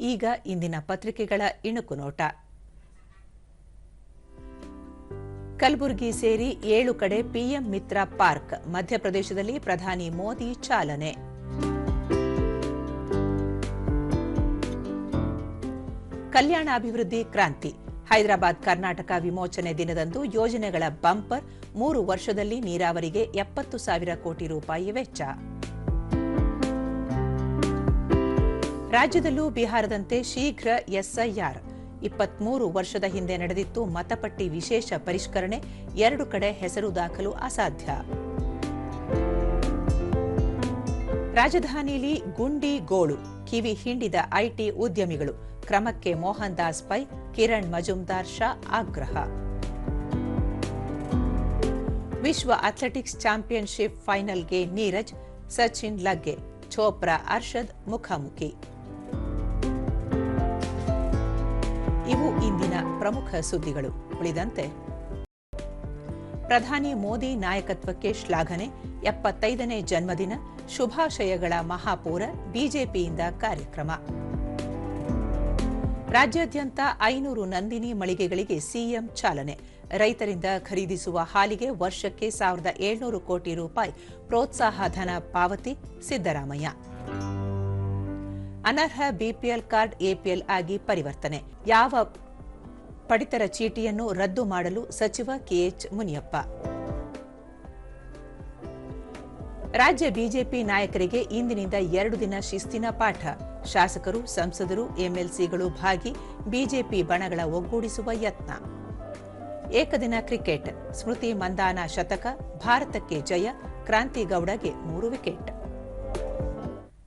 ಈಗ ಇಂದಿನ ಪತ್ರಿಕೆಗಳ ಇಣುಕು ನೋಟ. ಕಲಬುರಗಿ ಸೇರಿ ಏಳು ಕಡೆ ಪಿಎಂ ಮಿತ್ರ ಪಾರ್ಕ್, ಮಧ್ಯಪ್ರದೇಶದಲ್ಲಿ ಪ್ರಧಾನಿ ಮೋದಿ ಚಾಲನೆ. ಕಲ್ಯಾಣ ಅಭಿವೃದ್ಧಿ ಕ್ರಾಂತಿ, ಹೈದರಾಬಾದ್ ಕರ್ನಾಟಕ ವಿಮೋಚನೆ ದಿನದಂದು ಯೋಜನೆಗಳ ಬಂಪರ್, ಮೂರು ವರ್ಷದಲ್ಲಿ ನೀರಾವರಿಗೆ ಎಪ್ಪತ್ತು ಸಾವಿರ ಕೋಟಿ ರೂಪಾಯಿ ವೆಚ್ಚ. ರಾಜ್ಯದಲ್ಲೂ ಬಿಹಾರದಂತೆ ಶೀಘ್ರ ಎಸ್ಐಆರ್. ಇಪ್ಪತ್ಮೂರು ವರ್ಷದ ಹಿಂದೆ ನಡೆದಿತ್ತು ಮತಪಟ್ಟಿ ವಿಶೇಷ ಪರಿಷ್ಕರಣೆ, ಎರಡು ಕಡೆ ಹೆಸರು ದಾಖಲು ಅಸಾಧ್ಯ. ರಾಜಧಾನಿಯಲ್ಲಿ ಗುಂಡಿ ಗೋಳು, ಕಿವಿ ಹಿಂಡಿದ ಐಟಿ ಉದ್ಯಮಿಗಳು, ಕ್ರಮಕ್ಕೆ ಮೋಹನ್ ದಾಸ್ ಪೈ, ಕಿರಣ್ ಮಜುಮ್ದಾರ್ ಶಾ ಆಗ್ರಹ. ವಿಶ್ವ ಅಥ್ಲೆಟಿಕ್ಸ್ ಚಾಂಪಿಯನ್ಶಿಪ್ ಫೈನಲ್ಗೆ ನೀರಜ್, ಸಚಿನ್ ಲಗ್ಗೆ, ಚೋಪ್ರಾ ಅರ್ಷದ್ ಮುಖಾಮುಖಿ. ಇವು ಇಂದಿನ ಪ್ರಮುಖ ಸುದ್ದಿಗಳು. ಉಳಿದಂತೆ, ಪ್ರಧಾನಿ ಮೋದಿ ನಾಯಕತ್ವಕ್ಕೆ ಶ್ಲಾಘನೆ, ಎಪ್ಪತ್ತೈದನೇ ಜನ್ಮದಿನ, ಶುಭಾಶಯಗಳ ಮಹಾಪೂರ, ಬಿಜೆಪಿಯಿಂದ ಕಾರ್ಯಕ್ರಮ. ರಾಜ್ಯಾದ್ಯಂತ ಐನೂರು ನಂದಿನಿ ಮಳಿಗೆಗಳಿಗೆ ಸಿಎಂ ಚಾಲನೆ. ರೈತರಿಂದ ಖರೀದಿಸುವ ಹಾಲಿಗೆ ವರ್ಷಕ್ಕೆ ಸಾವಿರದ ಏಳ್ನೂರು ಕೋಟಿ ರೂಪಾಯಿ ಪ್ರೋತ್ಸಾಹ ಧನ ಪಾವತಿ ಸಿದ್ದರಾಮಯ್ಯ. ಅನರ್ಹ ಬಿಪಿಎಲ್ ಕಾರ್ಡ್ ಎಪಿಎಲ್ ಆಗಿ ಪರಿವರ್ತನೆ. ಯಾವ ಪಡಿತರ ಚೀಟಿಯನ್ನು ರದ್ದು ಮಾಡಲು ಸಚಿವ ಕೆಎಚ್ ಮುನಿಯಪ್ಪ. ರಾಜ್ಯ ಬಿಜೆಪಿ ನಾಯಕರಿಗೆ ಇಂದಿನಿಂದ ಎರಡು ದಿನ ಶಿಸ್ತಿನ ಪಾಠ. ಶಾಸಕರು, ಸಂಸದರು, ಎಂಎಲ್ಸಿಗಳು ಭಾಗಿ ಬಿಜೆಪಿ ಬಣಗಳ ಒಗ್ಗೂಡಿಸುವ ಯತ್ನ. ಏಕದಿನ ಕ್ರಿಕೆಟ್. ಸ್ಮೃತಿ ಮಂದಾನ ಶತಕ, ಭಾರತಕ್ಕೆ ಜಯ, ಕ್ರಾಂತಿಗೌಡಗೆ ಮೂರು ವಿಕೆಟ್.